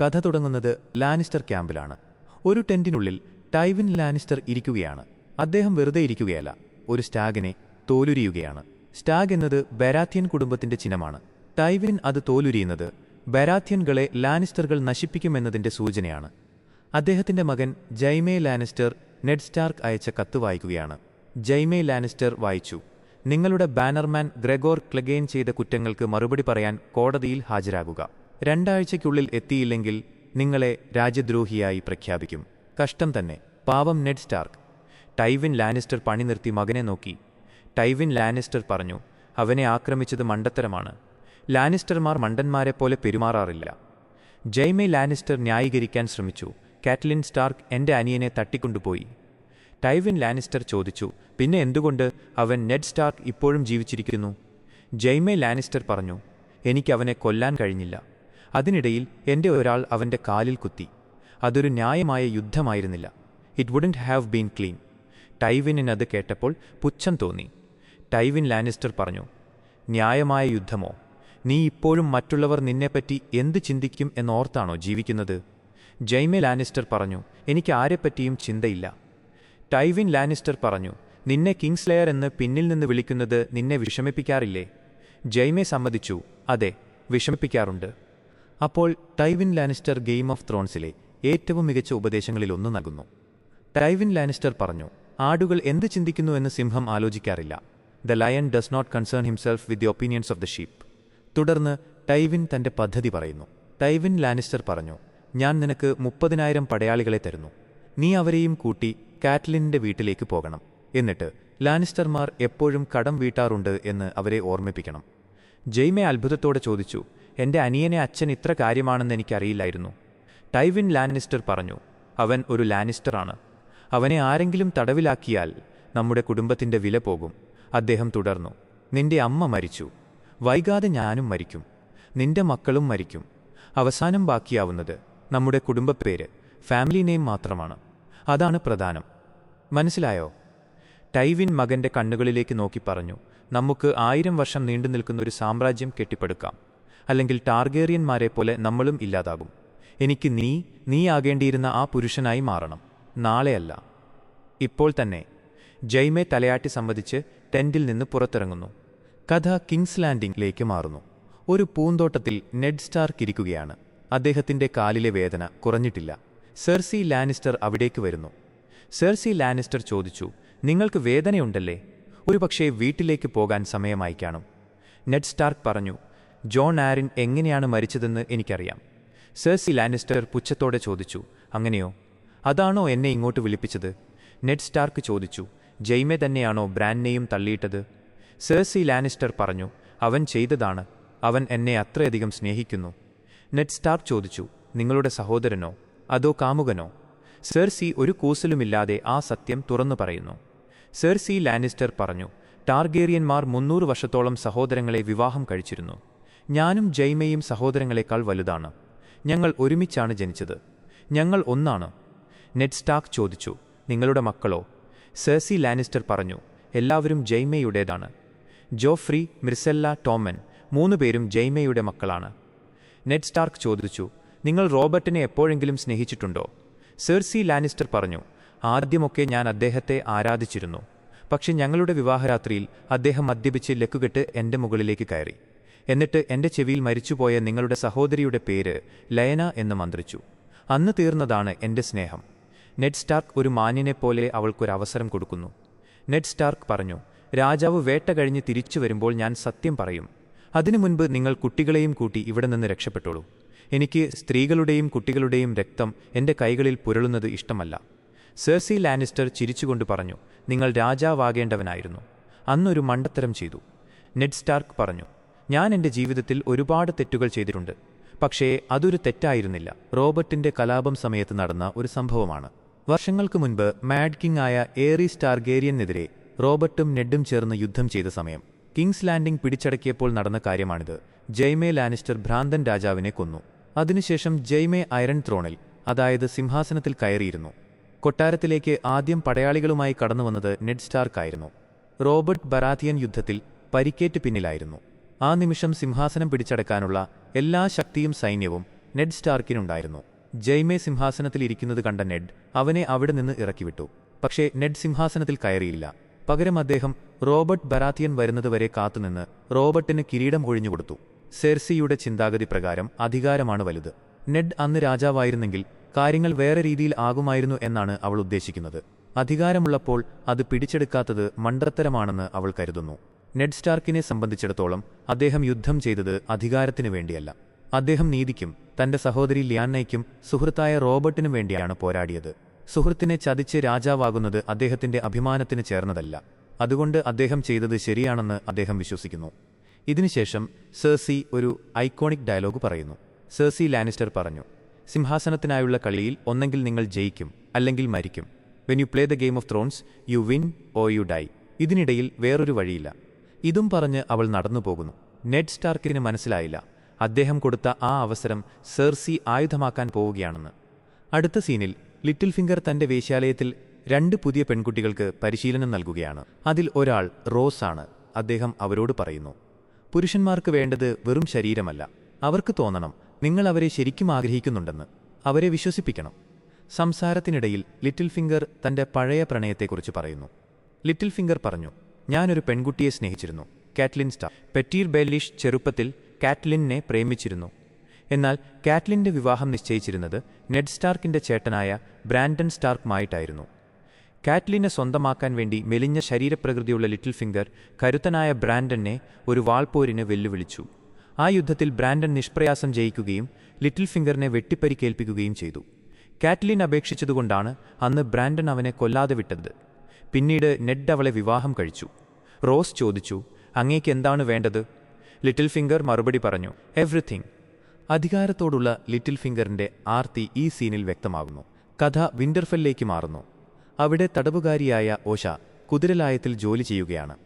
കഥ തുടങ്ങുന്നത് ലാനിസ്റ്റർ ക്യാമ്പിലാണ്. ഒരു ടെന്റിനുള്ളിൽ ടൈവിൻ ലാനിസ്റ്റർ ഇരിക്കുകയാണ്. അദ്ദേഹം വെറുതെ ഇരിക്കുകയല്ല ഒരു സ്റ്റാഗിനെ തോലുരിയുകയാണ്. സ്റ്റാഗ് എന്നത് ബരാത്യൻ കുടുംബത്തിന്റെ ചിഹ്നമാണ്. ടൈവിൻ അത് തോലുരിയുന്നത് ബരാത്യൻകളെ ലാനിസ്റ്ററുകൾ നശിപ്പിക്കുമെന്നതിന്റെ സൂചനയാണ്. അദ്ദേഹത്തിന്റെ മകൻ ജൈമേ ലാനിസ്റ്റർ നെഡ് സ്റ്റാർക്ക് അയച്ച കത്ത് വായിക്കുകയാണ്. ജൈമേ ലാനിസ്റ്റർ വായിച്ചു നിങ്ങളുടെ ബാനർമാൻ ഗ്രെഗോർ ക്ലഗെയിൻ ചെയ്ത കുറ്റങ്ങൾക്ക് മറുപടി പറയാൻ കോടതിയിൽ ഹാജരാകുക. രണ്ടാഴ്ചയ്ക്കുള്ളിൽ എത്തിയില്ലെങ്കിൽ നിങ്ങളെ രാജ്യദ്രോഹിയായി പ്രഖ്യാപിക്കും. കഷ്ടം തന്നെ. പാവം നെഡ് സ്റ്റാർക്ക്. ടൈവിൻ ലാനിസ്റ്റർ പണി നിർത്തി മകനെ നോക്കി. ടൈവിൻ ലാനിസ്റ്റർ പറഞ്ഞു അവനെ ആക്രമിച്ചത് മണ്ടത്തരമാണ്. ലാനിസ്റ്റർമാർ മണ്ടന്മാരെ പോലെ പെരുമാറാറില്ല. ജയ്മെ ലാനിസ്റ്റർ ന്യായീകരിക്കാൻ ശ്രമിച്ചു. കാറ്റ്ലിൻ സ്റ്റാർക്ക് എന്റെ അനിയനെ തട്ടിക്കൊണ്ടുപോയി. ടൈവിൻ ലാനിസ്റ്റർ ചോദിച്ചു പിന്നെ എന്തുകൊണ്ട് അവൻ നെഡ് സ്റ്റാർക്ക് ഇപ്പോഴും ജീവിച്ചിരിക്കുന്നു? ജയ്മെ ലാനിസ്റ്റർ പറഞ്ഞു എനിക്ക് അവനെ കൊല്ലാൻ കഴിഞ്ഞില്ല. അതിനിടയിൽ എന്റെ ഒരാൾ അവന്റെ കാലിൽ കുത്തി. അതൊരു ന്യായമായ യുദ്ധമായിരുന്നില്ല. It wouldn't have been clean ടൈവിനത് കേട്ടപ്പോൾ പുച്ഛം തോന്നി. ടൈവിൻ ലാനിസ്റ്റർ പറഞ്ഞു ന്യായമായ യുദ്ധമോ? നീ ഇപ്പോഴും മറ്റുള്ളവർ നിന്നെപ്പറ്റി എന്ത് ചിന്തിക്കും എന്നോർത്താണോ ജീവിക്കുന്നത്? ജൈമെ ലാനിസ്റ്റർ പറഞ്ഞു എനിക്ക് ആരെപ്പറ്റിയും ചിന്തയില്ല. ടൈവിൻ ലാനിസ്റ്റർ പറഞ്ഞു നിന്നെ കിങ്സ്ലെയർ എന്ന് പിന്നിൽ നിന്ന് വിളിക്കുന്നത് നിന്നെ വിഷമിപ്പിക്കാറില്ലേ? ജൈമെ സമ്മതിച്ചു അതെ വിഷമിപ്പിക്കാറുണ്ട്. അപ്പോൾ ടൈവിൻ ലാനിസ്റ്റർ ഗെയിം ഓഫ് ത്രോൺസിലെ ഏറ്റവും മികച്ച ഉപദേശങ്ങളിലൊന്ന് നൽകുന്നു. ടൈവിൻ ലാനിസ്റ്റർ പറഞ്ഞു ആടുകൾ എന്ത് ചിന്തിക്കുന്നു എന്ന് സിംഹം ആലോചിക്കാറില്ല. The lion does not concern himself with the opinions of the sheep. തുടർന്ന് ടൈവിൻ തന്റെ പദ്ധതി പറയുന്നു. ടൈവിൻ ലാനിസ്റ്റർ പറഞ്ഞു ഞാൻ നിനക്ക് മുപ്പതിനായിരം പടയാളികളെ തരുന്നു. നീ അവരെയും കൂട്ടി കാറ്റ്ലിന്റെ വീട്ടിലേക്ക് പോകണം. എന്നിട്ട് ലാനിസ്റ്റർമാർ എപ്പോഴും കടം വീട്ടാറുണ്ട് എന്ന് അവരെ ഓർമ്മിപ്പിക്കണം. ജെയ്മെ അത്ഭുതത്തോടെ ചോദിച്ചു എന്റെ അനിയനെ അച്ഛൻ ഇത്ര കാര്യമാണെന്ന് എനിക്കറിയില്ലായിരുന്നു. ടൈവിൻ ലാനിസ്റ്റർ പറഞ്ഞു അവൻ ഒരു ലാനിസ്റ്ററാണ്. അവനെ ആരെങ്കിലും തടവിലാക്കിയാൽ നമ്മുടെ കുടുംബത്തിന്റെ വില പോകും. അദ്ദേഹം തുടർന്നു നിന്റെ അമ്മ മരിച്ചു. വൈകാതെ ഞാനും മരിക്കും. നിന്റെ മക്കളും മരിക്കും. അവസാനം ബാക്കിയാവുന്നത് നമ്മുടെ കുടുംബപ്പേര് ഫാമിലി നെയിം മാത്രമാണ്. അതാണ് പ്രധാനം. മനസ്സിലായോ? ടൈവിൻ മകന്റെ കണ്ണുകളിലേക്ക് നോക്കി പറഞ്ഞു നമുക്ക് ആയിരം വർഷം നീണ്ടു നിൽക്കുന്ന ഒരു സാമ്രാജ്യം കെട്ടിപ്പടുക്കാം. അല്ലെങ്കിൽ ടാർഗേറിയന്മാരെ പോലെ നമ്മളും ഇല്ലാതാകും. എനിക്ക് നീ നീ ആകേണ്ടിയിരുന്ന ആ പുരുഷനായി മാറണം. നാളെയല്ല. ഇപ്പോൾ തന്നെ. ജയ്മെ തലയാട്ടി സംബന്ധിച്ച് ടെന്റിൽ നിന്ന് പുറത്തിറങ്ങുന്നു. കഥ കിങ്സ് ലാൻഡിംഗിലേക്ക് മാറുന്നു. ഒരു പൂന്തോട്ടത്തിൽ നെഡ് സ്റ്റാർക്ക് ഇരിക്കുകയാണ്. അദ്ദേഹത്തിന്റെ കാലിലെ വേദന കുറഞ്ഞിട്ടില്ല. സെർസി ലാനിസ്റ്റർ അവിടേക്ക് വരുന്നു. സെർസി ലാനിസ്റ്റർ ചോദിച്ചു നിങ്ങൾക്ക് വേദനയുണ്ടല്ലേ? ഒരുപക്ഷേ വീട്ടിലേക്ക് പോകാൻ സമയമായി കാണും. നെഡ് സ്റ്റാർക്ക് പറഞ്ഞു ജോൺ ആരിൻ എങ്ങനെയാണ് മരിച്ചതെന്ന് എനിക്കറിയാം. സെർസി ലാനിസ്റ്റർ പുച്ഛത്തോടെ ചോദിച്ചു അങ്ങനെയോ? അതാണോ എന്നെ ഇങ്ങോട്ട് വിളിപ്പിച്ചത്? നെഡ് സ്റ്റാർക്ക് ചോദിച്ചു ജെയ്മെ തന്നെയാണോ ബ്രാൻനെയും തള്ളിയിട്ടത്? സെർസി ലാനിസ്റ്റർ പറഞ്ഞു അവൻ ചെയ്തതാണ്. അവൻ എന്നെ അത്രയധികം സ്നേഹിക്കുന്നു. നെഡ് സ്റ്റാർക്ക് ചോദിച്ചു നിങ്ങളുടെ സഹോദരനോ? അതോ കാമുകനോ? സെർസി ഒരു കൂസലുമില്ലാതെ ആ സത്യം തുറന്നു പറയുന്നു. സെർസി ലാനിസ്റ്റർ പറഞ്ഞു ടാർഗേറിയന്മാർ മുന്നൂറ് വർഷത്തോളം സഹോദരങ്ങളെ വിവാഹം കഴിച്ചിരുന്നു. ഞാനും ജൈമയും സഹോദരങ്ങളെക്കാൾ വലുതാണ്. ഞങ്ങൾ ഒരുമിച്ചാണ് ജനിച്ചത്. ഞങ്ങൾ ഒന്നാണ്. നെറ്റ് സ്റ്റാക്ക് ചോദിച്ചു നിങ്ങളുടെ മക്കളോ? സെർസി ലാനിസ്റ്റർ പറഞ്ഞു എല്ലാവരും ജൈമയുടേതാണ് ജോഫ്രി മിർസെല്ല ടോമൻ മൂന്നുപേരും ജൈമയുടെ മക്കളാണ്. നെറ്റ് സ്റ്റാർക്ക് ചോദിച്ചു നിങ്ങൾ റോബർട്ടിനെ എപ്പോഴെങ്കിലും സ്നേഹിച്ചിട്ടുണ്ടോ? സെർസി ലാനിസ്റ്റർ പറഞ്ഞു ആദ്യമൊക്കെ ഞാൻ അദ്ദേഹത്തെ ആരാധിച്ചിരുന്നു. പക്ഷെ ഞങ്ങളുടെ വിവാഹരാത്രിയിൽ അദ്ദേഹം മദ്യപിച്ച് ലക്കുകെട്ട് എന്റെ മുകളിലേക്ക് കയറി. എന്നിട്ട് എന്റെ ചെവിയിൽ മരിച്ചുപോയ നിങ്ങളുടെ സഹോദരിയുടെ പേര് ലയന എന്ന് മന്ത്രിച്ചു. അന്ന് തീർന്നതാണ് എന്റെ സ്നേഹം. നെഡ് സ്റ്റാർക്ക് ഒരു മാന്യനെപ്പോലെ അവൾക്കൊരവസരം കൊടുക്കുന്നു. നെഡ് സ്റ്റാർക്ക് പറഞ്ഞു രാജാവ് വേട്ട കഴിഞ്ഞ് തിരിച്ചു വരുമ്പോൾ ഞാൻ സത്യം പറയും. അതിനു മുൻപ് നിങ്ങൾ കുട്ടികളെയും കൂട്ടി ഇവിടെ നിന്ന് രക്ഷപ്പെട്ടോളൂ. എനിക്ക് സ്ത്രീകളുടെയും കുട്ടികളുടെയും രക്തം എന്റെ കൈകളിൽ പുരളുന്നത് ഇഷ്ടമല്ല. സെർസി ലാനിസ്റ്റർ ചിരിച്ചുകൊണ്ട് പറഞ്ഞു നിങ്ങൾ രാജാവാകേണ്ടവനായിരുന്നു. അന്നൊരു മണ്ടത്തരം ചെയ്തു. നെഡ് സ്റ്റാർക്ക് പറഞ്ഞു ഞാൻ എന്റെ ജീവിതത്തിൽ ഒരുപാട് തെറ്റുകൾ ചെയ്തിട്ടുണ്ട്. പക്ഷേ അതൊരു തെറ്റായിരുന്നില്ല. റോബർട്ടിന്റെ കലാപം സമയത്ത് നടന്ന ഒരു സംഭവമാണ്. വർഷങ്ങൾക്ക് മുൻപ് മാഡ് കിങ് ആയ ഏറി സ്റ്റാർഗേരിയനെതിരെ റോബർട്ടും നെഡും ചേർന്ന് യുദ്ധം ചെയ്ത സമയം. കിങ്സ് ലാൻഡിംഗ് പിടിച്ചടക്കിയപ്പോൾ നടന്ന കാര്യമാണിത്. ജയ്മേ ലാനിസ്റ്റർ ഭ്രാന്തൻ രാജാവിനെ കൊന്നു. അതിനുശേഷം ജയ്മേ അയറൺ ത്രോണിൽ അതായത് സിംഹാസനത്തിൽ കയറിയിരുന്നു. കൊട്ടാരത്തിലേക്ക് ആദ്യം പടയാളികളുമായി കടന്നുവന്നത് നെഡ് സ്റ്റാർക്കായിരുന്നു. റോബർട്ട് ബറാത്തിയൻ യുദ്ധത്തിൽ പരിക്കേറ്റ് പിന്നിലായിരുന്നു. ആ നിമിഷം സിംഹാസനം പിടിച്ചടക്കാനുള്ള എല്ലാ ശക്തിയും സൈന്യവും നെഡ് സ്റ്റാർക്കിനുണ്ടായിരുന്നു. ജയ്മെ സിംഹാസനത്തിൽ ഇരിക്കുന്നത് കണ്ട നെഡ് അവനെ അവിടെ നിന്ന് ഇറക്കിവിട്ടു. പക്ഷേ നെഡ് സിംഹാസനത്തിൽ കയറിയില്ല. പകരം അദ്ദേഹം റോബർട്ട് ബരാത്തിയൻ വരുന്നതുവരെ കാത്തുനിന്ന് റോബർട്ടിന് കിരീടം ഒഴിഞ്ഞുകൊടുത്തു. സെർസിയുടെ ചിന്താഗതി പ്രകാരം അധികാരമാണ് വലുത്. നെഡ് അന്ന് രാജാവായിരുന്നെങ്കിൽ കാര്യങ്ങൾ വേറെ രീതിയിൽ ആകുമായിരുന്നു എന്നാണ് അവൾ ഉദ്ദേശിക്കുന്നത്. അധികാരമുള്ളപ്പോൾ അത് പിടിച്ചെടുക്കാത്തത് മണ്ടത്തരമാണെന്ന് അവൾ കരുതുന്നു. നെഡ് സ്റ്റാർക്കിനെ സംബന്ധിച്ചിടത്തോളം അദ്ദേഹം യുദ്ധം ചെയ്തത് അധികാരത്തിനു വേണ്ടിയല്ല. അദ്ദേഹം നീതിക്കും തന്റെ സഹോദരി ലിയാന്നയ്ക്കും സുഹൃത്തായ റോബർട്ടിനും വേണ്ടിയാണ് പോരാടിയത്. സുഹൃത്തിനെ ചതിച്ച് രാജാവാകുന്നത് അദ്ദേഹത്തിന്റെ അഭിമാനത്തിന് ചേർന്നതല്ല. അതുകൊണ്ട് അദ്ദേഹം ചെയ്തത് ശരിയാണെന്ന് അദ്ദേഹം വിശ്വസിക്കുന്നു. ഇതിനുശേഷം സേഴ്സി ഒരു ഐക്കോണിക് ഡയലോഗ് പറയുന്നു. സേഴ്സി ലാനിസ്റ്റർ പറഞ്ഞു സിംഹാസനത്തിനായുള്ള കളിയിൽ ഒന്നെങ്കിൽ നിങ്ങൾ ജയിക്കും അല്ലെങ്കിൽ മരിക്കും. When you play the game of thrones you win or you die ഇതിനിടയിൽ വേറൊരു വഴിയില്ല. ഇതും പറഞ്ഞ് അവൾ നടന്നു പോകുന്നു നെഡ് സ്റ്റാർക്കിന് മനസ്സിലായില്ല. അദ്ദേഹം കൊടുത്ത ആ അവസരം സെർസി ആയുധമാക്കാൻ പോവുകയാണെന്ന്. അടുത്ത സീനിൽ ലിറ്റിൽ ഫിംഗർ തന്റെ വേശ്യാലയത്തിൽ രണ്ട് പുതിയ പെൺകുട്ടികൾക്ക് പരിശീലനം നൽകുകയാണ്. അതിൽ ഒരാൾ റോസ് ആണ്. അദ്ദേഹം അവരോട് പറയുന്നു പുരുഷന്മാർക്ക് വേണ്ടത് വെറും ശരീരമല്ല. അവർക്ക് തോന്നണം. നിങ്ങൾ അവരെ ശരിക്കും ആഗ്രഹിക്കുന്നുണ്ടെന്ന്. അവരെ വിശ്വസിപ്പിക്കണം. സംസാരത്തിനിടയിൽ ലിറ്റിൽ ഫിംഗർ തന്റെ പഴയ പ്രണയത്തെക്കുറിച്ച് പറയുന്നു. ലിറ്റിൽ ഫിംഗർ പറഞ്ഞു ഞാനൊരു പെൺകുട്ടിയെ സ്നേഹിച്ചിരുന്നു. Catlin star. പെറ്റീർ ബെല്ലിഷ് ചെറുപ്പത്തിൽ കാറ്റ്ലിനെ പ്രേമിച്ചിരുന്നു. എന്നാൽ കാറ്റ്ലിന്റെ വിവാഹം നിശ്ചയിച്ചിരുന്നത് നെഡ് സ്റ്റാർക്കിന്റെ ചേട്ടനായ ബ്രാൻഡൻ സ്റ്റാർക്കുമായിട്ടായിരുന്നു. കാറ്റ്ലിനെ സ്വന്തമാക്കാൻ വേണ്ടി മെലിഞ്ഞ ശരീരപ്രകൃതിയുള്ള ലിറ്റിൽ ഫിംഗർ കരുത്തനായ ബ്രാൻഡനെ ഒരു വാൾപോരിന് വെല്ലുവിളിച്ചു. ആ യുദ്ധത്തിൽ ബ്രാൻഡൻ നിഷ്പ്രയാസം ജയിക്കുകയും ലിറ്റിൽ ഫിംഗറിനെ വെട്ടിപ്പരിക്കേൽപ്പിക്കുകയും ചെയ്തു. കാറ്റ്ലിൻ അപേക്ഷിച്ചതുകൊണ്ടാണ് അന്ന് ബ്രാൻഡൻ അവനെ കൊല്ലാതെ വിട്ടത്. പിന്നീട് നെഡ് അവളെ വിവാഹം കഴിച്ചു. റോസ് ചോദിച്ചു അങ്ങേക്ക് എന്താണ് വേണ്ടത്? ലിറ്റിൽ ഫിംഗർ മറുപടി പറഞ്ഞു എവ്രിഥിങ് അധികാരത്തോടുള്ള ലിറ്റിൽ ഫിംഗറിന്റെ ആർത്തി ഈ സീനിൽ വ്യക്തമാകുന്നു കഥ വിന്റർഫെല്ലിലേക്ക് മാറുന്നു. അവിടെ തടവുകാരിയായ ഓഷ കുതിരലായത്തിൽ ജോലി ചെയ്യുകയാണ്.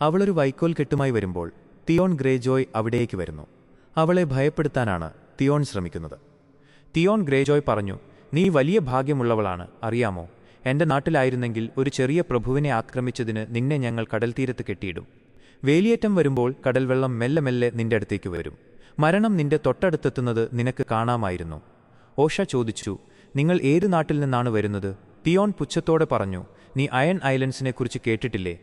അവളൊരു വൈക്കോൽ കെട്ടുമായി വരുമ്പോൾ തിയോൺ ഗ്രേജോയ് അവിടേക്ക് വരുന്നു. അവളെ ഭയപ്പെടുത്താനാണ് തിയോൺ ശ്രമിക്കുന്നത്. തിയോൺ ഗ്രേജോയ് പറഞ്ഞു നീ വലിയ ഭാഗ്യമുള്ളവളാണ് അറിയാമോ? എന്റെ നാട്ടിലായിരുന്നെങ്കിൽ ഒരു ചെറിയ പ്രഭുവിനെ ആക്രമിച്ചതിന് നിന്നെ ഞങ്ങൾ കടൽ തീരത്ത് കെട്ടിയിടും. വേലിയേറ്റം വരുമ്പോൾ കടൽവെള്ളം മെല്ലെ മെല്ലെ നിന്റെ അടുത്തേക്ക് വരും. മരണം നിന്റെ തൊട്ടടുത്തെത്തുന്നത് നിനക്ക് കാണാമായിരുന്നു. ഓഷ ചോദിച്ചു നിങ്ങൾ ഏത് നാട്ടിൽ നിന്നാണ് വരുന്നത്? തിയോൺ പുച്ഛത്തോടെ പറഞ്ഞു നീ അയൺ ഐലൻഡ്സിനെക്കുറിച്ച് കേട്ടിട്ടില്ലേ?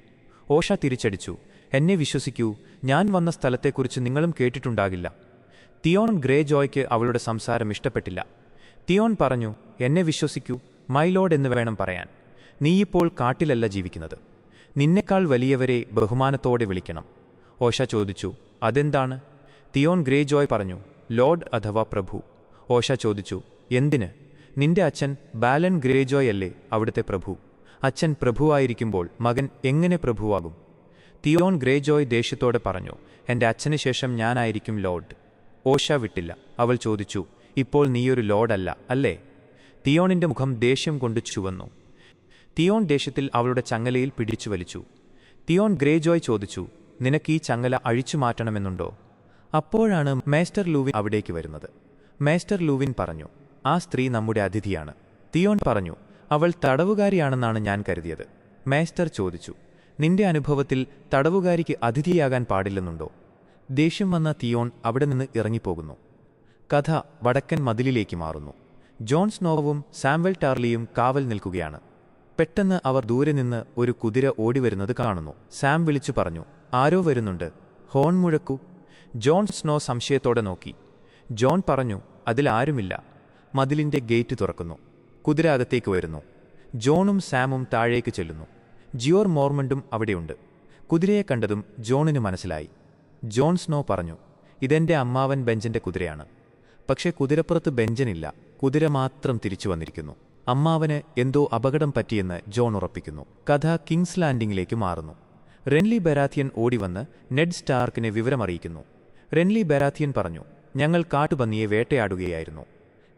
ഓഷ തിരിച്ചടിച്ചു എന്നെ വിശ്വസിക്കൂ ഞാൻ വന്ന സ്ഥലത്തെക്കുറിച്ച് നിങ്ങളും കേട്ടിട്ടുണ്ടാകില്ല. തിയോൺ ഗ്രേ ജോയ്ക്ക് അവളുടെ സംസാരം ഇഷ്ടപ്പെട്ടില്ല. തിയോൺ പറഞ്ഞു എന്നെ വിശ്വസിക്കൂ മൈലോഡ് എന്ന് വേണം പറയാൻ. നീയിപ്പോൾ കാട്ടിലല്ല ജീവിക്കുന്നത്. നിന്നെക്കാൾ വലിയവരെ ബഹുമാനത്തോടെ വിളിക്കണം. ഓഷ ചോദിച്ചു അതെന്താണ്? തിയോൺ ഗ്രേ ജോയ് പറഞ്ഞു ലോഡ് അഥവാ പ്രഭു. ഓഷ ചോദിച്ചു എന്തിന്? നിന്റെ അച്ഛൻ ബാലൻ ഗ്രേ ജോയ് അല്ലേ അവിടുത്തെ പ്രഭു? അച്ഛൻ പ്രഭുവായിരിക്കുമ്പോൾ മകൻ എങ്ങനെ പ്രഭുവാകും? തിയോൺ ഗ്രേ ജോയ് ദേഷ്യത്തോടെ പറഞ്ഞു എന്റെ അച്ഛന് ശേഷം ഞാനായിരിക്കും ലോഡ്. ഓഷ വിട്ടില്ല. അവൾ ചോദിച്ചു ഇപ്പോൾ നീയൊരു ലോഡല്ല അല്ലേ? തിയോണിന്റെ മുഖം ദേഷ്യം കൊണ്ട് ചുവന്നു. തിയോൺ ദേഷ്യത്തിൽ അവളുടെ ചങ്ങലയിൽ പിടിച്ചു വലിച്ചു. തിയോൺ ഗ്രേജോയ് ചോദിച്ചു നിനക്ക് ഈ ചങ്ങല അഴിച്ചു മാറ്റണമെന്നുണ്ടോ? അപ്പോഴാണ് മേസ്റ്റർ ലൂവിൻ അവിടേക്ക് വരുന്നത്. മേസ്റ്റർ ലൂവിൻ പറഞ്ഞു ആ സ്ത്രീ നമ്മുടെ അതിഥിയാണ്. തിയോൺ പറഞ്ഞു അവൾ തടവുകാരിയാണെന്നാണ് ഞാൻ കരുതിയത്. മേസ്റ്റർ ചോദിച്ചു നിന്റെ അനുഭവത്തിൽ തടവുകാരിക്ക് അതിഥിയാകാൻ പാടില്ലെന്നുണ്ടോ? ദേഷ്യം വന്ന തിയോൺ അവിടെ നിന്ന് ഇറങ്ങിപ്പോകുന്നു. കഥ വടക്കൻ മതിലിലേക്ക് മാറുന്നു. ജോൺ സ്നോവും സാംവൽ ടാർലിയും കാവൽ നിൽക്കുകയാണ്. പെട്ടെന്ന് അവർ ദൂരെ നിന്ന് ഒരു കുതിര ഓടിവരുന്നത് കാണുന്നു. സാം വിളിച്ചു പറഞ്ഞു ആരോ വരുന്നുണ്ട്? ഹോൺ മുഴക്കൂ. ജോൺ സ്നോ സംശയത്തോടെ നോക്കി. ജോൺ പറഞ്ഞു അതിലാരുമില്ല മതിലിന്റെ ഗേറ്റ് തുറക്കുന്നു. കുതിര അകത്തേക്ക് വരുന്നു. ജോണും സാമും താഴേക്ക് ചെല്ലുന്നു. ജിയോർ മോർമണ്ടും അവിടെയുണ്ട്. കുതിരയെ കണ്ടതും ജോണിന് മനസ്സിലായി. ജോൺ സ്നോ പറഞ്ഞു ഇതെന്റെ അമ്മാവൻ ബെഞ്ചന്റെ കുതിരയാണ്. പക്ഷേ കുതിരപ്പുറത്ത് ബെഞ്ചനില്ല. കുതിര മാത്രം തിരിച്ചു വന്നിരിക്കുന്നു. അമ്മാവന് എന്തോ അപകടം പറ്റിയെന്ന് ജോൺ ഉറപ്പിക്കുന്നു. കഥ കിങ്സ് ലാൻഡിംഗിലേക്ക് മാറുന്നു. റെൻലി ബെരാത്തിയൻ ഓടിവന്ന് നെഡ് സ്റ്റാർക്കിനെ വിവരമറിയിക്കുന്നു. റെൻലി ബെരാത്തിയൻ പറഞ്ഞു ഞങ്ങൾ കാട്ടുപന്നിയെ വേട്ടയാടുകയായിരുന്നു.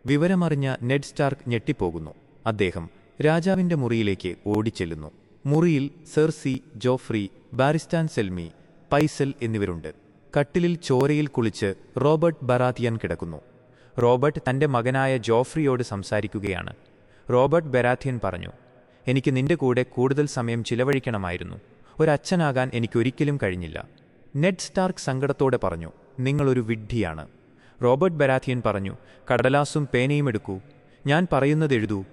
വിവരമറിഞ്ഞ നെഡ് സ്റ്റാർക്ക് ഞെട്ടിപ്പോകുന്നു. അദ്ദേഹം രാജാവിന്റെ മുറിയിലേക്ക് ഓടിച്ചെല്ലുന്നു. മുറിയിൽ സെർസി ജോഫ്രി ബാരിസ്റ്റാൻ സെൽമി പൈസൽ എന്നിവരുണ്ട്. കട്ടിലിൽ ചോരയിൽ കുളിച്ച് റോബർട്ട് ബറാത്തിയൻ കിടക്കുന്നു. റോബർട്ട് തന്റെ മകനായ ജോഫ്രിയോട് സംസാരിക്കുകയാണ്. റോബർട്ട് ബെരാഥ്യൻ പറഞ്ഞു എനിക്ക് നിന്റെ കൂടെ കൂടുതൽ സമയം ചിലവഴിക്കണമായിരുന്നു. ഒരച്ഛനാകാൻ എനിക്കൊരിക്കലും കഴിഞ്ഞില്ല. നെഡ് സ്റ്റാർക്ക് സങ്കടത്തോടെ പറഞ്ഞു നിങ്ങളൊരു വിഡ്ഢിയാണ്. റോബർട്ട് ബരാഥിയൻ പറഞ്ഞു കടലാസും പേനയും എടുക്കൂ. ഞാൻ പറയുന്നത് എഴുതൂ.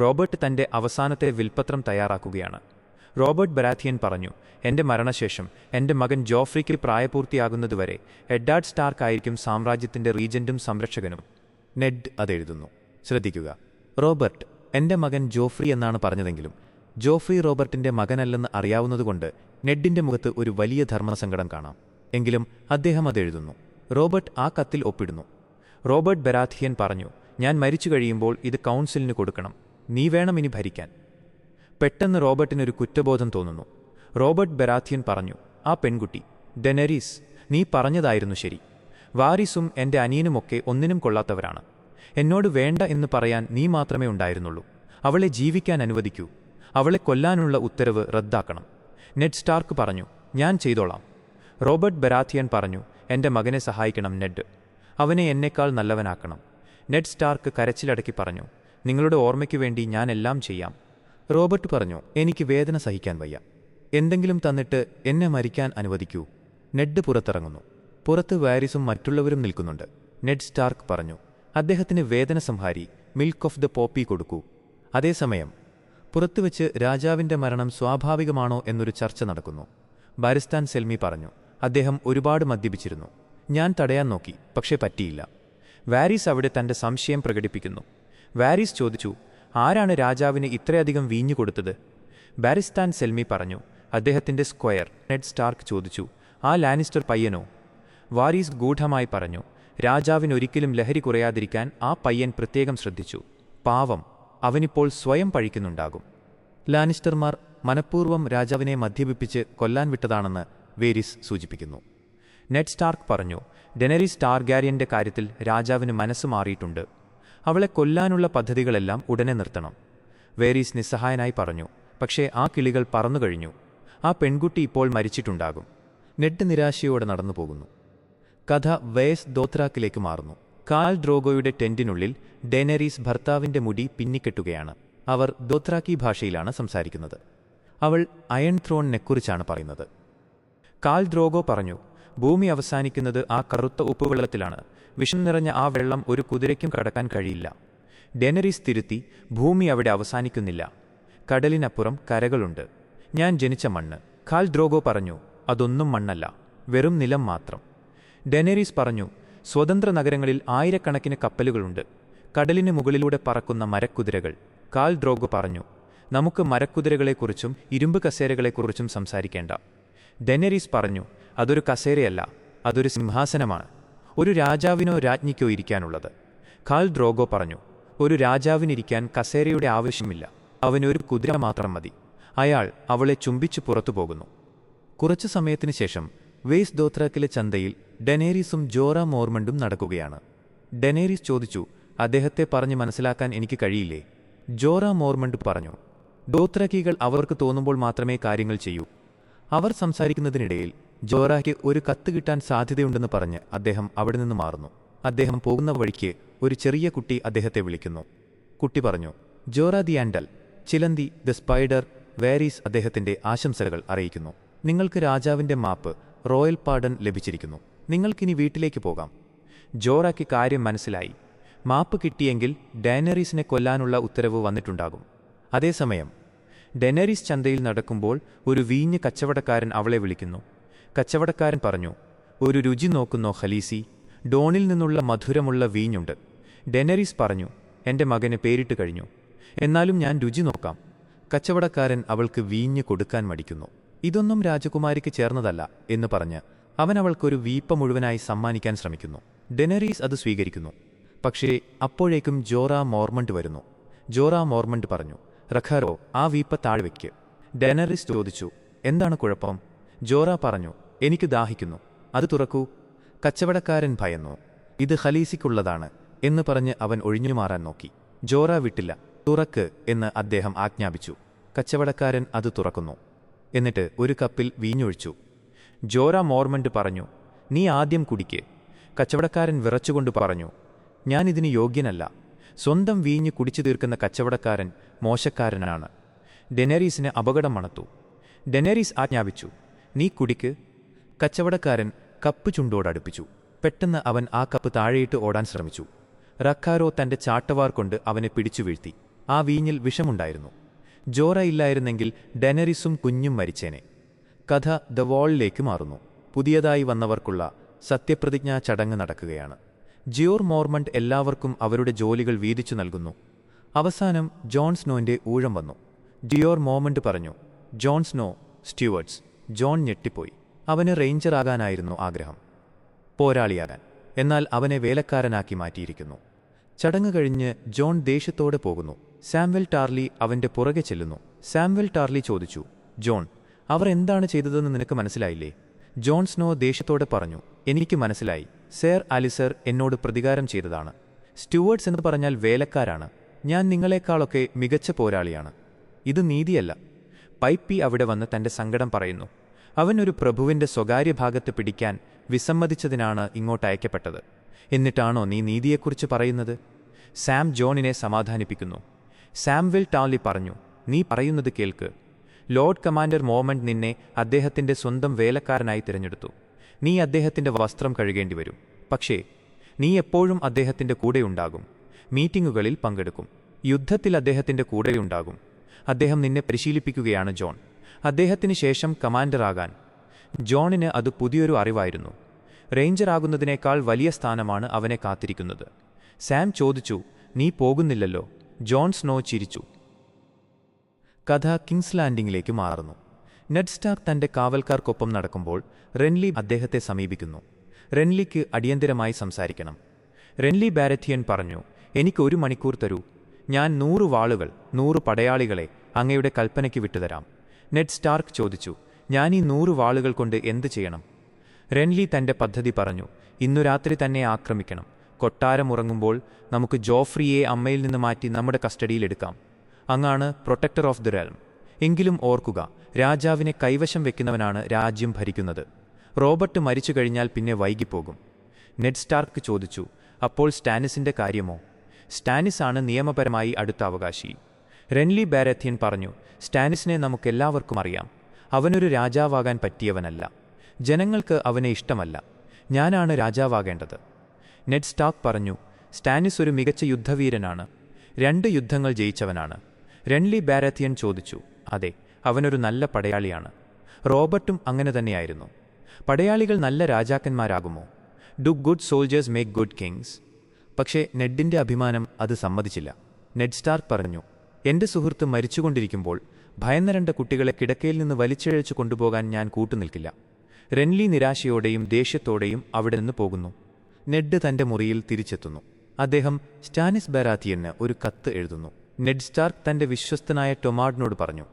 റോബർട്ട് തന്റെ അവസാനത്തെ വിൽപ്പത്രം തയ്യാറാക്കുകയാണ്. റോബർട്ട് ബരാത്തിയൻ പറഞ്ഞു എന്റെ മരണശേഷം എന്റെ മകൻ ജോഫ്രിക്ക് പ്രായപൂർത്തിയാകുന്നതുവരെ എഡ്ഡാർഡ് സ്റ്റാർക്ക് ആയിരിക്കും സാമ്രാജ്യത്തിന്റെ റീജന്റും സംരക്ഷകനും നെഡ് അതെഴുതുന്നു ശ്രദ്ധിക്കുക. റോബർട്ട് എന്റെ മകൻ ജോഫ്രി എന്നാണ് പറഞ്ഞതെങ്കിലും ജോഫ്രി റോബർട്ടിന്റെ മകനല്ലെന്ന് അറിയാവുന്നതുകൊണ്ട് നെഡിന്റെ മുഖത്ത് ഒരു വലിയ ധർമ്മസങ്കടം കാണാം. എങ്കിലും അദ്ദേഹം അതെഴുതുന്നു റോബർട്ട് ആ കത്തിൽ ഒപ്പിടുന്നു. റോബർട്ട് ബരാഥിയൻ പറഞ്ഞു ഞാൻ മരിച്ചു കഴിയുമ്പോൾ ഇത് കൗൺസിലിന് കൊടുക്കണം. നീ വേണം ഇനി ഭരിക്കാൻ. പെട്ടെന്ന് റോബർട്ടിനൊരു കുറ്റബോധം തോന്നുന്നു. റോബർട്ട് ബെറാഥിയൻ പറഞ്ഞു ആ പെൺകുട്ടി ഡെനരീസ് നീ പറഞ്ഞതായിരുന്നു ശരി. വാരിസും എന്റെ അനിയനുമൊക്കെ ഒന്നിനും കൊള്ളാത്തവരാണ്. എന്നോട് വേണ്ട എന്ന് പറയാൻ നീ മാത്രമേ ഉണ്ടായിരുന്നുള്ളൂ. അവളെ ജീവിക്കാൻ അനുവദിക്കൂ. അവളെ കൊല്ലാനുള്ള ഉത്തരവ് റദ്ദാക്കണം. നെഡ് സ്റ്റാർക്ക് പറഞ്ഞു ഞാൻ ചെയ്തോളാം. റോബർട്ട് ബെറാഥിയൻ പറഞ്ഞു എന്റെ മകനെ സഹായിക്കണം നെഡ്. അവനെ എന്നേക്കാൾ നല്ലവനാക്കണം. നെഡ് സ്റ്റാർക്ക് കരച്ചിലടക്കി പറഞ്ഞു നിങ്ങളുടെ ഓർമ്മയ്ക്കു വേണ്ടി ഞാൻ എല്ലാം ചെയ്യാം. റോബർട്ട് പറഞ്ഞു എനിക്ക് വേദന സഹിക്കാൻ വയ്യ. എന്തെങ്കിലും തന്നിട്ട് എന്നെ മരിക്കാൻ അനുവദിക്കൂ. നെഡ് പുറത്തിറങ്ങുന്നു. പുറത്ത് വാരിസും മറ്റുള്ളവരും നിൽക്കുന്നുണ്ട്. നെഡ് സ്റ്റാർക്ക് പറഞ്ഞു അദ്ദേഹത്തിന് വേദന സംഹാരി മിൽക്ക് ഓഫ് ദ പോപ്പി കൊടുക്കൂ. അതേസമയം പുറത്തുവെച്ച് രാജാവിന്റെ മരണം സ്വാഭാവികമാണോ എന്നൊരു ചർച്ച നടക്കുന്നു. ബാരിസ്ഥാൻ സെൽമി പറഞ്ഞു അദ്ദേഹം ഒരുപാട് മദ്യപിച്ചിരുന്നു. ഞാൻ തടയാൻ നോക്കി പക്ഷേ പറ്റിയില്ല. വാരീസ് അവിടെ തന്റെ സംശയം പ്രകടിപ്പിക്കുന്നു. വാരീസ് ചോദിച്ചു ആരാണ് രാജാവിന് ഇത്രയധികം വീഞ്ഞു കൊടുത്തത്? ബാരിസ്ഥാൻ സെൽമി പറഞ്ഞു. അദ്ദേഹത്തിന്റെ സ്ക്വയർ നെഡ് സ്റ്റാർക്ക് ചോദിച്ചു. ആ ലാനിസ്റ്റർ പയ്യനോ? വാരീസ് ഗൂഢമായി പറഞ്ഞു. രാജാവിനൊരിക്കലും ലഹരി കുറയാതിരിക്കാൻ ആ പയ്യൻ പ്രത്യേകം ശ്രദ്ധിച്ചു. പാവം. അവനിപ്പോൾ സ്വയം പഴിക്കുന്നുണ്ടാകും. ലാനിസ്റ്റർമാർ മനഃപൂർവം രാജാവിനെ മദ്യപിപ്പിച്ച് കൊല്ലാൻ വിട്ടതാണെന്ന് വേരിസ് സൂചിപ്പിക്കുന്നു. നെഡ് സ്റ്റാർക്ക് പറഞ്ഞു ഡെനറി സ്റ്റാർഗാരിയന്റെ കാര്യത്തിൽ രാജാവിന് മനസ്സ് മാറിയിട്ടുണ്ട്. അവളെ കൊല്ലാനുള്ള പദ്ധതികളെല്ലാം ഉടനെ നിർത്തണം. വേരീസ് നിസ്സഹായനായി പറഞ്ഞു പക്ഷേ ആ കിളികൾ പറന്നുകഴിഞ്ഞു ആ പെൺകുട്ടി ഇപ്പോൾ മരിച്ചിട്ടുണ്ടാകും. നെഡ് നിരാശയോടെ നടന്നു പോകുന്നു. കഥ വേസ് ദോത്രാക്കിലേക്ക് മാറുന്നു. കാൽ ഡ്രോഗോയുടെ ടെന്റിനുള്ളിൽ ഡെനറീസ് ഭർത്താവിന്റെ മുടി പിന്നിക്കെട്ടുകയാണ്. അവർ ദോത്രാക്കി ഭാഷയിലാണ് സംസാരിക്കുന്നത്. അവൾ അയൺ ത്രോണിനെക്കുറിച്ചാണ് പറയുന്നത്. കാൽ ഡ്രോഗോ പറഞ്ഞു ഭൂമി അവസാനിക്കുന്നത് ആ കറുത്ത ഉപ്പുവെള്ളത്തിലാണ്. വിഷം നിറഞ്ഞ ആ വെള്ളം ഒരു കുതിരയ്ക്കും കടക്കാൻ കഴിയില്ല. ഡെനറിസ് തിരുത്തി ഭൂമി അവിടെ അവസാനിക്കുന്നില്ല. കടലിനപ്പുറം കരകളുണ്ട്. ഞാൻ ജനിച്ച മണ്ണ്. ഖാൽ ദ്രോഗോ പറഞ്ഞു അതൊന്നും മണ്ണല്ല. വെറും നിലം മാത്രം. ഡെനറിസ് പറഞ്ഞു സ്വതന്ത്ര നഗരങ്ങളിൽ ആയിരക്കണക്കിന് കപ്പലുകളുണ്ട്. കടലിന് മുകളിലൂടെ പറക്കുന്ന മരക്കുതിരകൾ. കാൽ ദ്രോഗോ പറഞ്ഞു നമുക്ക് മരക്കുതിരകളെക്കുറിച്ചും ഇരുമ്പ് കസേരകളെക്കുറിച്ചും സംസാരിക്കേണ്ട. ഡെനറിസ് പറഞ്ഞു അതൊരു കസേരയല്ല അതൊരു സിംഹാസനമാണ്. ഒരു രാജാവിനോ രാജ്ഞിക്കോ ഇരിക്കാനുള്ളത്. ഖാൽ ദ്രോഗോ പറഞ്ഞു ഒരു രാജാവിനിരിക്കാൻ കസേരയുടെ ആവശ്യമില്ല. അവനൊരു കുതിര മാത്രം മതി. അയാൾ അവളെ ചുംബിച്ചു പുറത്തു പോകുന്നു. കുറച്ചു സമയത്തിനു ശേഷം വേസ് ദോത്രാക്കിലെ ചന്തയിൽ ഡെനേരിസും ജോറ മോർമണ്ടും നടക്കുകയാണ്. ഡെനേരിസ് ചോദിച്ചു അദ്ദേഹത്തെ പറഞ്ഞ് മനസ്സിലാക്കാൻ എനിക്ക് കഴിയില്ലേ? ജോറ മോർമണ്ട് പറഞ്ഞു ദോത്രക്കികൾ അവർക്ക് തോന്നുമ്പോൾ മാത്രമേ കാര്യങ്ങൾ ചെയ്യൂ. അവർ സംസാരിക്കുന്നതിനിടയിൽ ജോറായ്ക്ക് ഒരു കത്ത് കിട്ടാൻ സാധ്യതയുണ്ടെന്ന് പറഞ്ഞ് അദ്ദേഹം അവിടെ നിന്ന് മാറുന്നു. അദ്ദേഹം പോകുന്ന വഴിക്ക് ഒരു ചെറിയ കുട്ടി അദ്ദേഹത്തെ വിളിക്കുന്നു. കുട്ടി പറഞ്ഞു ജോറ ദി ആൻഡൽ ചിലന്തി ദ സ്പൈഡർ വേരീസ് അദ്ദേഹത്തിന്റെ ആശംസകൾ അറിയിക്കുന്നു. നിങ്ങൾക്ക് രാജാവിന്റെ മാപ്പ് റോയൽ പാർഡൻ ലഭിച്ചിരിക്കുന്നു. നിങ്ങൾക്കിനി വീട്ടിലേക്ക് പോകാം. ജോറയ്ക്ക് കാര്യം മനസ്സിലായി. മാപ്പ് കിട്ടിയെങ്കിൽ ഡാനറീസിനെ കൊല്ലാനുള്ള ഉത്തരവ് വന്നിട്ടുണ്ടാകും. അതേസമയം ഡെനറീസ് ചന്തയിൽ നടക്കുമ്പോൾ ഒരു വീഞ്ഞ് കച്ചവടക്കാരൻ അവളെ വിളിക്കുന്നു. കച്ചവടക്കാരൻ പറഞ്ഞു ഒരു രുചി നോക്കുന്നോ ഖലീസി? ഡോണിൽ നിന്നുള്ള മധുരമുള്ള വീഞ്ഞുണ്ട്. ഡെനറിസ് പറഞ്ഞു എന്റെ മകന് പേരിട്ട് കഴിഞ്ഞു. എന്നാലും ഞാൻ രുചി നോക്കാം. കച്ചവടക്കാരൻ അവൾക്ക് വീഞ്ഞ് കൊടുക്കാൻ മടിക്കുന്നു. ഇതൊന്നും രാജകുമാരിക്ക് ചേർന്നതല്ല എന്ന് പറഞ്ഞ് അവൻ അവൾക്കൊരു വീപ്പ മുഴുവനായി സമ്മാനിക്കാൻ ശ്രമിക്കുന്നു. ഡെനറീസ് അത് സ്വീകരിക്കുന്നു. പക്ഷേ അപ്പോഴേക്കും ജോറ മോർമണ്ട് വരുന്നു. ജോറ മോർമണ്ട് പറഞ്ഞു റഖാറോ ആ വീപ്പ താഴ്വയ്ക്ക് ഡെനറിസ് ചോദിച്ചു എന്താണ് കുഴപ്പം? ജോറ പറഞ്ഞു എനിക്ക് ദാഹിക്കുന്നു. അത് തുറക്കൂ. കച്ചവടക്കാരൻ ഭയന്നു. ഇത് ഖലീസിക്കുള്ളതാണ് എന്ന് പറഞ്ഞ് അവൻ ഒഴിഞ്ഞു മാറാൻ നോക്കി. ജോറ വിട്ടില്ല. തുറക്ക് എന്ന് അദ്ദേഹം ആജ്ഞാപിച്ചു. കച്ചവടക്കാരൻ അത് തുറക്കുന്നു. എന്നിട്ട് ഒരു കപ്പിൽ വീഞ്ഞൊഴിച്ചു. ജോറ മോർമണ്ട് പറഞ്ഞു നീ ആദ്യം കുടിക്ക്. കച്ചവടക്കാരൻ വിറച്ചുകൊണ്ട് പറഞ്ഞു ഞാനിതിന് യോഗ്യനല്ല. സ്വന്തം വീഞ്ഞ് കുടിച്ചു തീർക്കുന്ന കച്ചവടക്കാരൻ മോശക്കാരനാണ്. ഡെനേരീസിന് അപകടം മണത്തു. ഡെനേരീസ് ആജ്ഞാപിച്ചു നീ കുടിക്ക്. കച്ചവടക്കാരൻ കപ്പ് ചുണ്ടോടടുപ്പിച്ചു പെട്ടെന്ന് അവൻ ആ കപ്പ് താഴെയിട്ട് ഓടാൻ ശ്രമിച്ചു. റക്കാരോ തന്റെ ചാട്ടവാർ കൊണ്ട് അവനെ പിടിച്ചു വീഴ്ത്തി. ആ വീഞ്ഞിൽ വിഷമുണ്ടായിരുന്നു. ജോറ ഇല്ലായിരുന്നെങ്കിൽ ഡെനറിസും കുഞ്ഞും മരിച്ചേനെ. കഥ ദ വാളിലേക്ക് മാറുന്നു. പുതിയതായി വന്നവർക്കുള്ള സത്യപ്രതിജ്ഞാ ചടങ്ങ് നടക്കുകയാണ്. ജിയോർ മോർമണ്ട് എല്ലാവർക്കും അവരുടെ ജോലികൾ വീതിച്ചു നൽകുന്നു. അവസാനം ജോൺസ്നോന്റെ ഊഴം വന്നു. ജിയോർ മോമണ്ട് പറഞ്ഞു ജോൺസ്നോ സ്റ്റുവർട്സ് ജോൺ ഞെട്ടിപ്പോയി. അവന് റേഞ്ചറാകാനായിരുന്നു ആഗ്രഹം. പോരാളിയാകാൻ. എന്നാൽ അവനെ വേലക്കാരനാക്കി മാറ്റിയിരിക്കുന്നു. ചടങ്ങ് കഴിഞ്ഞ് ജോൺ ദേഷ്യത്തോടെ പോകുന്നു. സാംവെൽ ടാർലി അവന്റെ പുറകെ ചെല്ലുന്നു. സാംവെൽ ടാർലി ചോദിച്ചു ജോൺ അവർ എന്താണ് ചെയ്തതെന്ന് നിനക്ക് മനസ്സിലായില്ലേ? ജോൺ സ്നോ ദേഷ്യത്തോടെ പറഞ്ഞു എനിക്ക് മനസ്സിലായി. സേർ അലിസർ എന്നോട് പ്രതികാരം ചെയ്തതാണ്. സ്റ്റുവേർട്സ് എന്ന് പറഞ്ഞാൽ വേലക്കാരാണ്. ഞാൻ നിങ്ങളെക്കാളൊക്കെ മികച്ച പോരാളിയാണ്. ഇത് നീതിയല്ല. പൈപ്പി അവിടെ വന്ന് തന്റെ സങ്കടം പറയുന്നു. അവൻ ഒരു പ്രഭുവിന്റെ സ്വകാര്യ ഭാഗത്ത് പിടിക്കാൻ വിസമ്മതിച്ചതിനാണ് ഇങ്ങോട്ട് അയക്കപ്പെട്ടത്. എന്നിട്ടാണോ നീ നീതിയെക്കുറിച്ച് പറയുന്നത്? സാം ജോണിനെ സമാധാനിപ്പിക്കുന്നു. സാംവിൽ ടാലി പറഞ്ഞു നീ പറയുന്നത് കേൾക്ക്. ലോർഡ് കമാൻഡർ മോമൻഡ് നിന്നെ അദ്ദേഹത്തിന്റെ സ്വന്തം വേലക്കാരനായി തിരഞ്ഞെടുത്തു. നീ അദ്ദേഹത്തിന്റെ വസ്ത്രം കഴുകേണ്ടി വരും പക്ഷേ നീ എപ്പോഴും അദ്ദേഹത്തിന്റെ കൂടെയുണ്ടാകും മീറ്റിംഗുകളിൽ പങ്കെടുക്കും. യുദ്ധത്തിൽ അദ്ദേഹത്തിന്റെ കൂടെയുണ്ടാകും അദ്ദേഹം നിന്നെ പരിശീലിപ്പിക്കുകയാണ് ജോൺ. അദ്ദേഹത്തിന് ശേഷം കമാൻഡറാകാൻ. ജോണിന് അത് പുതിയൊരു അറിവായിരുന്നു. റേഞ്ചറാകുന്നതിനേക്കാൾ വലിയ സ്ഥാനമാണ് അവനെ കാത്തിരിക്കുന്നത്. സാം ചോദിച്ചു നീ പോകുന്നില്ലല്ലോ. ജോൺ സ്നോ ചിരിച്ചു. കഥ കിങ്സ് ലാൻഡിംഗിലേക്ക് മാറുന്നു. നെഡ് സ്റ്റാർക്ക് തന്റെ കാവൽക്കാർക്കൊപ്പം നടക്കുമ്പോൾ റെൻലി അദ്ദേഹത്തെ സമീപിക്കുന്നു. റെൻലിക്ക് അടിയന്തിരമായി സംസാരിക്കണം. റെൻലി ബാരഥിയൻ പറഞ്ഞു എനിക്ക് ഒരു മണിക്കൂർ തരൂ. ഞാൻ നൂറ് വാളുകൾ നൂറ് പടയാളികളെ അങ്ങയുടെ കൽപ്പനയ്ക്ക് വിട്ടുതരാം. നെഡ് സ്റ്റാർക്ക് ചോദിച്ചു ഞാൻ ഈ നൂറ് വാളുകൾ കൊണ്ട് എന്ത് ചെയ്യണം? റെൻലി തന്റെ പദ്ധതി പറഞ്ഞു ഇന്നു രാത്രി തന്നെ ആക്രമിക്കണം. കൊട്ടാരം ഉറങ്ങുമ്പോൾ നമുക്ക് ജോഫ്രിയെ അമ്മയിൽ നിന്ന് മാറ്റി നമ്മുടെ കസ്റ്റഡിയിലെടുക്കാം അങ്ങാണ് പ്രൊട്ടക്ടർ ഓഫ് ദി റെൽം. എങ്കിലും ഓർക്കുക രാജാവിനെ കൈവശം വെക്കുന്നവനാണ് രാജ്യം ഭരിക്കുന്നത്. റോബർട്ട് മരിച്ചു കഴിഞ്ഞാൽ പിന്നെ വൈകിപ്പോകും. നെഡ് സ്റ്റാർക്ക് ചോദിച്ചു അപ്പോൾ സ്റ്റാനിസിന്റെ കാര്യമോ? സ്റ്റാനിസ് ആണ് നിയമപരമായി അടുത്ത അവകാശി. റെൻലി ബാരഥ്യൻ പറഞ്ഞു സ്റ്റാനിസിനെ നമുക്കെല്ലാവർക്കും അറിയാം. അവനൊരു രാജാവാകാൻ പറ്റിയവനല്ല. ജനങ്ങൾക്ക് അവനെ ഇഷ്ടമല്ല. ഞാനാണ് രാജാവാകേണ്ടത്. നെഡ് സ്റ്റാക്ക് പറഞ്ഞു സ്റ്റാനിസ് ഒരു മികച്ച യുദ്ധവീരനാണ്. രണ്ട് യുദ്ധങ്ങൾ ജയിച്ചവനാണ്. റെൻലി ബാരഥിയൻ ചോദിച്ചു അതെ അവനൊരു നല്ല പടയാളിയാണ്. റോബർട്ടും അങ്ങനെ തന്നെയായിരുന്നു. പടയാളികൾ നല്ല രാജാക്കന്മാരാകുമോ? Do good soldiers make good kings. പക്ഷേ നെഡിന്റെ അഭിമാനം അത് സമ്മതിച്ചില്ല. നെഡ് സ്റ്റാർക്ക് പറഞ്ഞു എന്റെ സുഹൃത്ത് മരിച്ചുകൊണ്ടിരിക്കുമ്പോൾ ഭയന്ന രണ്ട് കുട്ടികളെ കിടക്കയിൽ നിന്ന് വലിച്ചിഴച്ചു കൊണ്ടുപോകാൻ ഞാൻ കൂട്ടുനിൽക്കില്ല. റെൻലി നിരാശയോടെയും ദേഷ്യത്തോടെയും അവിടെ നിന്ന് പോകുന്നു. നെഡ് തന്റെ മുറിയിൽ തിരിച്ചെത്തുന്നു. അദ്ദേഹം സ്റ്റാനിസ് ബെറാത്തിയെന്ന് ഒരു കത്ത് എഴുതുന്നു. നെഡ് സ്റ്റാർക്ക് തന്റെ വിശ്വസ്തനായ ടൊമാഡിനോട് പറഞ്ഞു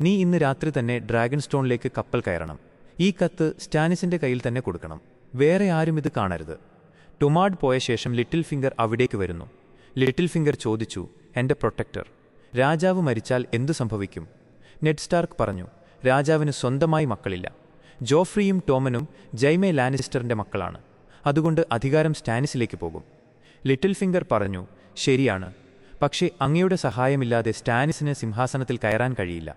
നീ ഇന്ന് രാത്രി തന്നെ ഡ്രാഗൺ സ്റ്റോണിലേക്ക് കപ്പൽ കയറണം. ഈ കത്ത് സ്റ്റാനിസിന്റെ കയ്യിൽ തന്നെ കൊടുക്കണം. വേറെ ആരും ഇത് കാണരുത്. ടൊമാഡ് പോയ ശേഷം ലിറ്റിൽ ഫിംഗർ അവിടേക്ക് വരുന്നു. ലിറ്റിൽ ഫിംഗർ ചോദിച്ചു എന്റെ പ്രൊട്ടക്ടർ രാജാവ് മരിച്ചാൽ എന്തു സംഭവിക്കും? നെഡ് സ്റ്റാർക്ക് പറഞ്ഞു രാജാവിന് സ്വന്തമായി മക്കളില്ല. ജോഫ്രിയും ടോമനും ജൈമെ ലാനിസ്റ്ററിന്റെ മക്കളാണ്. അതുകൊണ്ട് അധികാരം സ്റ്റാനിസിലേക്ക് പോകും. ലിറ്റിൽ ഫിംഗർ പറഞ്ഞു ശരിയാണ്. പക്ഷേ അങ്ങയുടെ സഹായമില്ലാതെ സ്റ്റാനിസിന് സിംഹാസനത്തിൽ കയറാൻ കഴിയില്ല.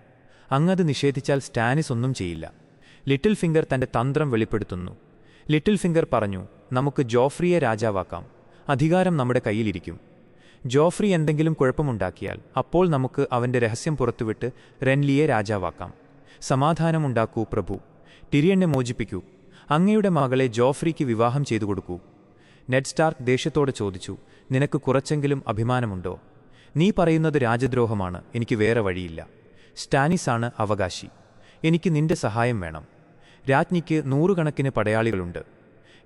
അങ്ങത് നിഷേധിച്ചാൽ സ്റ്റാനിസ് ഒന്നും ചെയ്യില്ല. ലിറ്റിൽ ഫിംഗർ തന്റെ തന്ത്രം വെളിപ്പെടുത്തുന്നു. ലിറ്റിൽ ഫിംഗർ പറഞ്ഞു നമുക്ക് ജോഫ്രിയെ രാജാവാക്കാം. അധികാരം നമ്മുടെ കയ്യിലിരിക്കും. ജോഫ്രി എന്തെങ്കിലും കുഴപ്പമുണ്ടാക്കിയാൽ അപ്പോൾ നമുക്ക് അവന്റെ രഹസ്യം പുറത്തുവിട്ട് റെൻലിയെ രാജാവാക്കാം. സമാധാനമുണ്ടാക്കൂ പ്രഭു. ടിരിയനെ മോചിപ്പിക്കൂ. അങ്ങയുടെ മകളെ ജോഫ്രിക്ക് വിവാഹം ചെയ്തു കൊടുക്കൂ. നെഡ് സ്റ്റാർക്ക് ദേഷ്യത്തോടെ ചോദിച്ചു നിനക്ക് കുറച്ചെങ്കിലും അഭിമാനമുണ്ടോ? നീ പറയുന്നത് രാജദ്രോഹമാണ് എനിക്ക് വേറെ വഴിയില്ല. സ്റ്റാനിസാണ് അവകാശി. എനിക്ക് നിന്റെ സഹായം വേണം. രാജ്ഞിക്ക് നൂറുകണക്കിന് പടയാളികളുണ്ട്.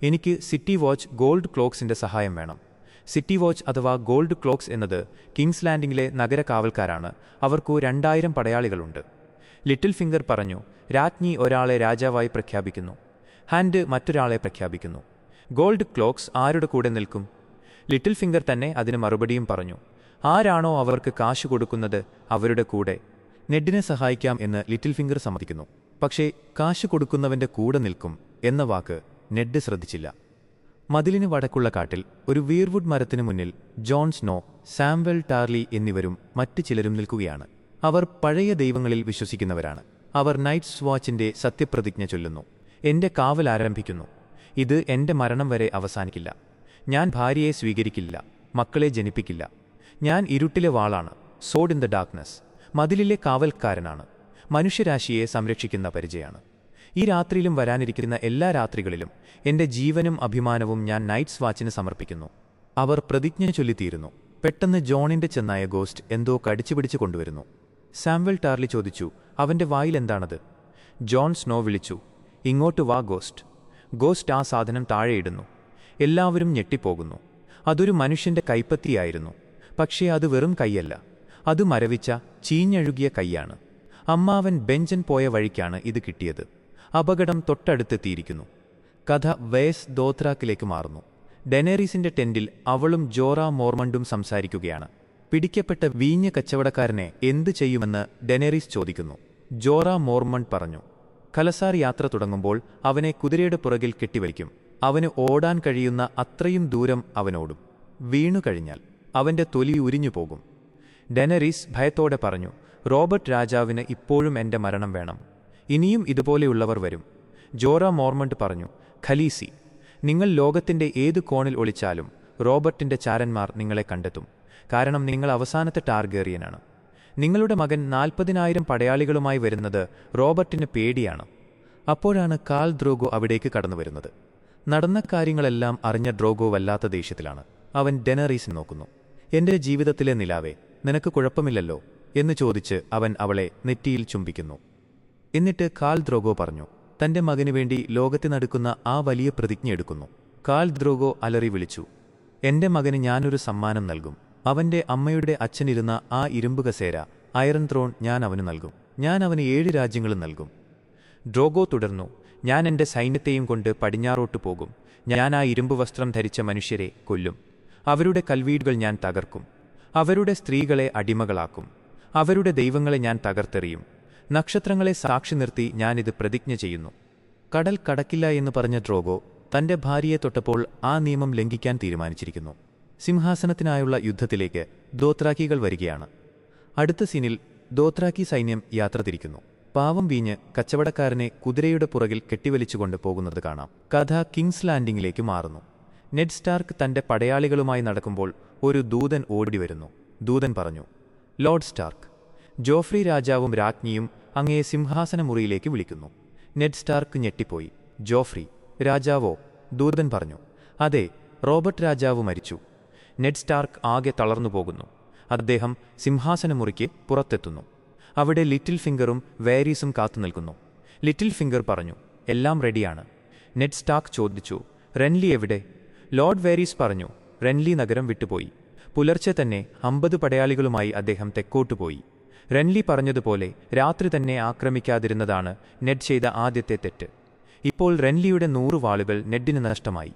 എനിക്ക് സിറ്റി വാച്ച് ഗോൾഡ് ക്ലോക്സിന്റെ സഹായം വേണം. സിറ്റി വാച്ച് അഥവാ ഗോൾഡ് ക്ലോക്സ് എന്നത് കിങ്സ് ലാൻഡിംഗിലെ നഗര കാവൽക്കാരാണ്. അവർക്കു രണ്ടായിരം പടയാളികളുണ്ട്. ലിറ്റിൽ ഫിംഗർ പറഞ്ഞു രാജ്ഞി ഒരാളെ രാജാവായി പ്രഖ്യാപിക്കുന്നു. ഹാൻഡ് മറ്റൊരാളെ പ്രഖ്യാപിക്കുന്നു. ഗോൾഡ് ക്ലോക്സ് ആരുടെ കൂടെ നിൽക്കും? ലിറ്റിൽ ഫിംഗർ തന്നെ അതിന് മറുപടിയും പറഞ്ഞു ആരാണോ അവർക്ക് കാശ് കൊടുക്കുന്നത് അവരുടെ കൂടെ. നെഡിനെ സഹായിക്കാം എന്ന് ലിറ്റിൽ ഫിംഗർ സമ്മതിക്കുന്നു. പക്ഷേ കാശ് കൊടുക്കുന്നവന്റെ കൂടെ നിൽക്കും എന്ന വാക്ക് നെഡ് ശ്രദ്ധിച്ചില്ല. മതിലിന് വടക്കുള്ള കാട്ടിൽ ഒരു വീർവുഡ് മരത്തിനു മുന്നിൽ ജോൺ സ്നോ സാംവെൽ ടാർലി എന്നിവരും മറ്റ് ചിലരും നിൽക്കുകയാണ്. അവർ പഴയ ദൈവങ്ങളിൽ വിശ്വസിക്കുന്നവരാണ്. അവർ നൈറ്റ്സ് വാച്ചിന്റെ സത്യപ്രതിജ്ഞ ചൊല്ലുന്നു. എന്റെ കാവൽ ആരംഭിക്കുന്നു. ഇത് എന്റെ മരണം വരെ അവസാനിക്കില്ല. ഞാൻ ഭാര്യയെ സ്വീകരിക്കില്ല. മക്കളെ ജനിപ്പിക്കില്ല. ഞാൻ ഇരുട്ടിലെ വാളാണ്. സോഡ് ഇൻ ദ ഡാർക്ക്നെസ് മതിലിലെ കാവൽക്കാരനാണ്. മനുഷ്യരാശിയെ സംരക്ഷിക്കുന്ന പരിചയാണ്. ഈ രാത്രിയിലും വരാനിരിക്കുന്ന എല്ലാ രാത്രികളിലും എന്റെ ജീവനും അഭിമാനവും ഞാൻ നൈറ്റ്സ് വാച്ചിന് സമർപ്പിക്കുന്നു. അവർ പ്രതിജ്ഞ ചൊല്ലിത്തീരുന്നു. പെട്ടെന്ന് ജോണിന്റെ ചെന്നായ ഗോസ്റ്റ് എന്തോ കടിച്ചുപിടിച്ച് കൊണ്ടുവരുന്നു. സാംവൽ ടാർലി ചോദിച്ചു അവന്റെ വായിൽ എന്താണത്? ജോൺ സ്നോ വിളിച്ചു ഇങ്ങോട്ട് വാ ഗോസ്റ്റ്. ഗോസ്റ്റ് ആ സാധനം താഴെയിടുന്നു എല്ലാവരും ഞെട്ടിപ്പോകുന്നു. അതൊരു മനുഷ്യന്റെ കൈപ്പത്തിയായിരുന്നു. പക്ഷേ അത് വെറും കൈയല്ല. അത് മരവിച്ച ചീഞ്ഞഴുകിയ കൈയാണ്. അമ്മാവൻ ബെഞ്ചൻ പോയ വഴിക്കാണ് ഇത് കിട്ടിയത്. അപകടം തൊട്ടടുത്തെത്തിയിരിക്കുന്നു. കഥ വേസ് ദോത്രാക്കിലേക്ക് മാറുന്നു. ഡെനേറീസിന്റെ ടെന്റിൽ അവളും ജോറ മോർമണ്ടും സംസാരിക്കുകയാണ്. പിടിക്കപ്പെട്ട വീഞ്ഞ കച്ചവടക്കാരനെ എന്തു ചെയ്യുമെന്ന് ഡെനേറീസ് ചോദിക്കുന്നു. ജോറ മോർമണ്ട് പറഞ്ഞു. കലസാർ യാത്ര തുടങ്ങുമ്പോൾ അവനെ കുതിരയുടെ പുറകിൽ കെട്ടിവലിക്കും അവന് ഓടാൻ കഴിയുന്ന അത്രയും ദൂരം അവനോടും. വീണു കഴിഞ്ഞാൽ അവന്റെ തൊലി ഉരിഞ്ഞു പോകും. ഡെനറീസ് ഭയത്തോടെ പറഞ്ഞു റോബർട്ട് രാജാവിന് ഇപ്പോഴും എന്റെ മരണം വേണം. ഇനിയും ഇതുപോലെയുള്ളവർ വരും. ജോറ മോർമണ്ട് പറഞ്ഞു ഖലീസി നിങ്ങൾ ലോകത്തിന്റെ ഏത് കോണിൽ ഒളിച്ചാലും റോബർട്ടിന്റെ ചാരന്മാർ നിങ്ങളെ കണ്ടെത്തും. കാരണം നിങ്ങൾ അവസാനത്തെ ടാർഗേറിയനാണ്. നിങ്ങളുടെ മകൻ നാൽപ്പതിനായിരം പടയാളികളുമായി വരുന്നത് റോബർട്ടിന് പേടിയാണ്. അപ്പോഴാണ് കാൽ ദ്രോഗോ അവിടേക്ക് കടന്നു വരുന്നത്. നടന്ന കാര്യങ്ങളെല്ലാം അറിഞ്ഞ ഡ്രോഗോ വല്ലാത്ത ദേഷ്യത്തിലാണ്. അവൻ ഡെനറീസിനെ നോക്കുന്നു. എന്റെ ജീവിതത്തിലെ നിലാവേ നിനക്ക് കുഴപ്പമില്ലല്ലോ എന്ന് ചോദിച്ച് അവൻ അവളെ നെറ്റിയിൽ ചുംബിക്കുന്നു. എന്നിട്ട് കാൽ ദ്രോഗോ പറഞ്ഞു തന്റെ മകനു വേണ്ടി ലോകത്തെ നടക്കുന്ന ആ വലിയ പ്രതിജ്ഞ എടുക്കുന്നു. കാൽ ദ്രോഗോ അലറി വിളിച്ചു എന്റെ മകന് ഞാനൊരു സമ്മാനം നൽകും. അവന്റെ അമ്മയുടെ അച്ഛനിരുന്ന ആ ഇരുമ്പ് കസേര അയറൻ ത്രോൺ ഞാൻ അവന് നൽകും. ഞാൻ അവന് ഏഴ് രാജ്യങ്ങളും നൽകും. ഡ്രോഗോ തുടർന്നു ഞാൻ എന്റെ സൈന്യത്തെയും കൊണ്ട് പടിഞ്ഞാറോട്ട് പോകും. ഞാൻ ആ ഇരുമ്പ് വസ്ത്രം ധരിച്ച മനുഷ്യരെ കൊല്ലും. അവരുടെ കൽവീടുകൾ ഞാൻ തകർക്കും. അവരുടെ സ്ത്രീകളെ അടിമകളാക്കും. അവരുടെ ദൈവങ്ങളെ ഞാൻ തകർത്തെറിയും. നക്ഷത്രങ്ങളെ സാക്ഷി നിർത്തി ഞാനിത് പ്രതിജ്ഞ ചെയ്യുന്നു. കടൽ കടക്കില്ല എന്ന് പറഞ്ഞ ഡ്രോഗോ തന്റെ ഭാര്യയെ തൊട്ടപ്പോൾ ആ നിയമം ലംഘിക്കാൻ തീരുമാനിച്ചിരിക്കുന്നു. സിംഹാസനത്തിനായുള്ള യുദ്ധത്തിലേക്ക് ദോത്രാക്കികൾ വരികയാണ്. അടുത്ത സീനിൽ ദോത്രാക്കി സൈന്യം യാത്ര തിരിക്കുന്നു. പാവം വീഞ്ഞ് കച്ചവടക്കാരനെ കുതിരയുടെ പുറകിൽ കെട്ടിവലിച്ചുകൊണ്ട് പോകുന്നത് കാണാം. കഥ കിങ്സ് ലാൻഡിംഗിലേക്ക് മാറുന്നു. നെഡ് സ്റ്റാർക്ക് തന്റെ പടയാളികളുമായി നടക്കുമ്പോൾ ഒരു ദൂതൻ ഓടിവരുന്നു. ദൂതൻ പറഞ്ഞു ലോർഡ് സ്റ്റാർക്ക് ജോഫ്രി രാജാവും രാജ്ഞിയും അങ്ങയെ സിംഹാസനമുറിയിലേക്ക് വിളിക്കുന്നു. നെഡ് സ്റ്റാർക്ക് ഞെട്ടിപ്പോയി. ജോഫ്രി രാജാവോ? ദൂതൻ പറഞ്ഞു. അതെ റോബർട്ട് രാജാവ് മരിച്ചു. നെഡ് സ്റ്റാർക്ക് ആകെ തളർന്നു പോകുന്നു. അദ്ദേഹം സിംഹാസനമുറിക്ക് പുറത്തെത്തുന്നു. അവിടെ ലിറ്റിൽ ഫിംഗറും വേരീസും കാത്തുനിൽക്കുന്നു ലിറ്റിൽ ഫിംഗർ പറഞ്ഞു എല്ലാം റെഡിയാണ്. നെഡ് സ്റ്റാർക്ക് ചോദിച്ചു റെൻലി എവിടെ? ലോർഡ് വേരീസ് പറഞ്ഞു റെൻലി നഗരം വിട്ടുപോയി. പുലർച്ചെ തന്നെ അമ്പത് പടയാളികളുമായി അദ്ദേഹം തെക്കോട്ടു പോയി റെൻലി പറഞ്ഞതുപോലെ രാത്രി തന്നെ ആക്രമിക്കാതിരുന്നതാണ് നെഡ് ചെയ്ത ആദ്യത്തെ തെറ്റ്. ഇപ്പോൾ റെൻലിയുടെ നൂറ് വാളുകൾ നെഡിന് നഷ്ടമായി.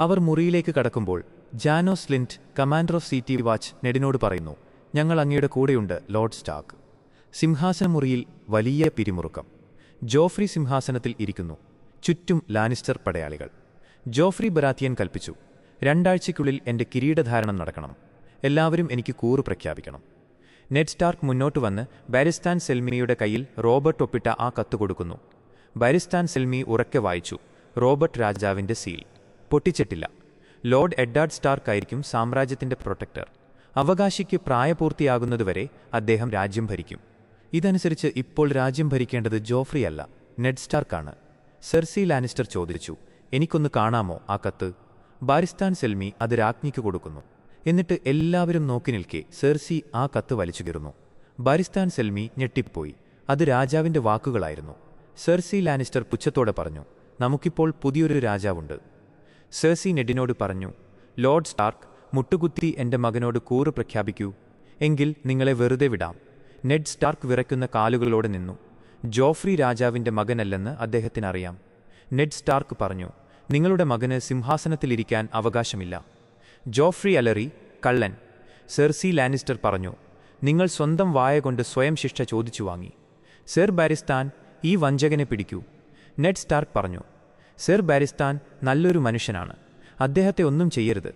അവർ മുറിയിലേക്ക് കടക്കുമ്പോൾ Janos Slynt commander of city watch നെഡിനോട് പറയുന്നു ഞങ്ങൾ അങ്ങയുടെ കൂടെയുണ്ട് ലോർഡ് സ്റ്റാക്ക് സിംഹാസനമുറിയിൽ വലിയ പിരിമുറുക്കം. ജോഫ്രി സിംഹാസനത്തിൽ ഇരിക്കുന്നു. ചുറ്റും ലാനിസ്റ്റർ പടയാളികൾ. ജോഫ്രി ബരാത്തിയൻ കൽപ്പിച്ചു രണ്ടാഴ്ചയ്ക്കുള്ളിൽ എന്റെ കിരീടധാരണം നടക്കണം. എല്ലാവരും എനിക്ക് കൂറ് പ്രഖ്യാപിക്കണം. നെഡ് സ്റ്റാർക്ക് മുന്നോട്ട് വന്ന് ബാരിസ്ഥാൻ സെൽമിയുടെ കയ്യിൽ റോബർട്ട് ഒപ്പിട്ട ആ കത്ത് കൊടുക്കുന്നു. ബാരിസ്ഥാൻ സെൽമി ഉറക്കെ വായിച്ചു. റോബർട്ട് രാജാവിന്റെ സീൽ. പൊട്ടിച്ചിട്ടില്ല. ലോർഡ് എഡ്ഡാർഡ് സ്റ്റാർക്ക് ആയിരിക്കും സാമ്രാജ്യത്തിന്റെ പ്രൊട്ടക്ടർ. അവകാശിക്ക് പ്രായപൂർത്തിയാകുന്നതുവരെ അദ്ദേഹം രാജ്യം ഭരിക്കും. ഇതനുസരിച്ച് ഇപ്പോൾ രാജ്യം ഭരിക്കേണ്ടത് ജോഫ്രി അല്ല നെഡ് സ്റ്റാർക്കാണ് സെർസി ലാനിസ്റ്റർ ചോദിച്ചു എനിക്കൊന്ന് കാണാമോ ആ കത്ത്? ബാരിസ്ഥാൻ സെൽമി അത് രാജ്ഞിക്ക് കൊടുക്കുന്നു. എന്നിട്ട് എല്ലാവരും നോക്കി നിൽക്കെ സെർസി ആ കത്ത് വലിച്ചു കീറുന്നു ബാരിസ്ഥാൻ സെൽമി ഞെട്ടിപ്പോയി. അത് രാജാവിന്റെ വാക്കുകളായിരുന്നു. സെർസി ലാനിസ്റ്റർ പുച്ഛത്തോടെ പറഞ്ഞു നമുക്കിപ്പോൾ പുതിയൊരു രാജാവുണ്ട്. സെർസി നെഡിനോട് പറഞ്ഞു ലോർഡ് സ്റ്റാർക്ക് മുട്ടുകുത്തി എന്റെ മകനോട് കൂറ് പ്രഖ്യാപിക്കൂ. എങ്കിൽ നിങ്ങളെ വെറുതെ വിടാം. നെഡ് സ്റ്റാർക്ക് വിറയ്ക്കുന്ന കാലുകളോടെ നിന്നു. ജോഫ്രി രാജാവിന്റെ മകനല്ലെന്ന് അദ്ദേഹത്തിനറിയാം. നെഡ് സ്റ്റാർക്ക് പറഞ്ഞു നിങ്ങളുടെ മകന് സിംഹാസനത്തിലിരിക്കാൻ അവകാശമില്ല. ജോഫ്രി അലറി കള്ളൻ. സെർസി ലാനിസ്റ്റർ പറഞ്ഞു നിങ്ങൾ സ്വന്തം വായ കൊണ്ട് സ്വയം ശിക്ഷ ചോദിച്ചു വാങ്ങി. സെർ ബാരിസ്ഥാൻ ഈ വഞ്ചകനെ പിടിക്കൂ. നെഡ് സ്റ്റാർക്ക് പറഞ്ഞു സെർ ബാരിസ്ഥാൻ നല്ലൊരു മനുഷ്യനാണ്. അദ്ദേഹത്തെ ഒന്നും ചെയ്യരുത്.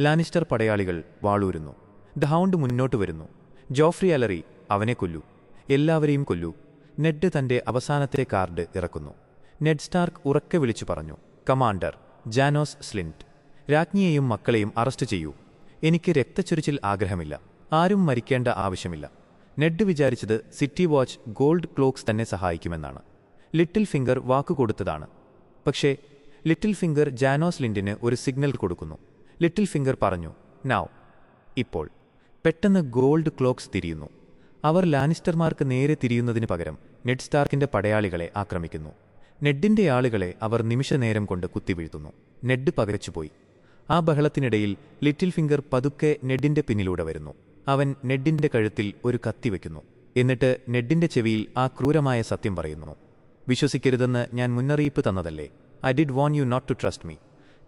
ലാനിസ്റ്റർ പടയാളികൾ വാളൂരുന്നു. ദ ഹൗണ്ട് മുന്നോട്ട് വരുന്നു. ജോഫ്രി അലറി അവനെ കൊല്ലൂ. എല്ലാവരെയും കൊല്ലൂ. നെഡ് തന്റെ അവസാനത്തെ കാർഡ് ഇറക്കുന്നു. നെഡ് സ്റ്റാർക്ക് ഉറക്കെ വിളിച്ചു പറഞ്ഞു കമാൻഡർ ജാനോസ് സ്ലിന്റ്. രാജ്ഞിയെയും മക്കളെയും അറസ്റ്റ് ചെയ്യൂ. എനിക്ക് രക്തച്ചൊരിച്ചിൽ ആഗ്രഹമില്ല. ആരും മരിക്കേണ്ട ആവശ്യമില്ല. നെഡ് വിചാരിച്ചത് സിറ്റി വാച്ച് ഗോൾഡ് ക്ലോക്സ് തന്നെ സഹായിക്കുമെന്നാണ്. ലിറ്റിൽ ഫിംഗർ വാക്കുകൊടുത്തതാണ് പക്ഷേ ലിറ്റിൽ ഫിംഗർ ജാനോസ് ലിൻഡിന് ഒരു സിഗ്നൽ കൊടുക്കുന്നു. ലിറ്റിൽ ഫിംഗർ പറഞ്ഞു നാവ് ഇപ്പോൾ പെട്ടെന്ന് ഗോൾഡ് ക്ലോക്സ് തിരിയുന്നു. അവർ ലാനിസ്റ്റർമാർക്ക് നേരെ തിരിയുന്നതിന് പകരം നെഡ് സ്റ്റാർക്കിന്റെ പടയാളികളെ ആക്രമിക്കുന്നു. നെഡിന്റെ ആളുകളെ അവർ നിമിഷനേരം കൊണ്ട് കുത്തിവീഴ്ത്തുന്നു. നെഡ് പകരച്ചുപോയി. ആ ബഹളത്തിനിടയിൽ ലിറ്റിൽ ഫിംഗർ പതുക്കെ നെഡിന്റെ പിന്നിലൂടെ വരുന്നു. അവൻ നെഡിന്റെ കഴുത്തിൽ ഒരു കത്തി വയ്ക്കുന്നു എന്നിട്ട് നെഡിന്റെ ചെവിയിൽ ആ ക്രൂരമായ സത്യം പറയുന്നു. വിശ്വസിക്കരുതെന്ന് ഞാൻ മുന്നറിയിപ്പ് തന്നതല്ലേ. I did warn you not to trust me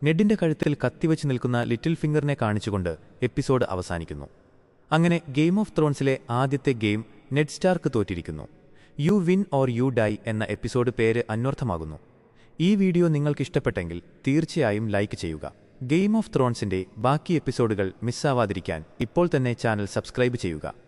നെഡിന്റെ കഴുത്തിൽ കത്തിവെച്ച് നിൽക്കുന്ന ലിറ്റിൽ ഫിംഗറിനെ കാണിച്ചുകൊണ്ട് എപ്പിസോഡ് അവസാനിക്കുന്നു. അങ്ങനെ ഗെയിം ഓഫ് ത്രോൺസിലെ ആദ്യത്തെ game Ned Stark തോറ്റിരിക്കുന്നു. You win or you die എന്ന എപ്പിസോഡ് പേര് അന്വർത്ഥമാകുന്നു. ഈ വീഡിയോ നിങ്ങൾക്കിഷ്ടപ്പെട്ടെങ്കിൽ തീർച്ചയായും ലൈക്ക് ചെയ്യുക. ഗെയിം ഓഫ് ത്രോൺസിന്റെ ബാക്കി എപ്പിസോഡുകൾ മിസ്സാവാതിരിക്കാൻ ഇപ്പോൾ തന്നെ ചാനൽ സബ്സ്ക്രൈബ് ചെയ്യുക.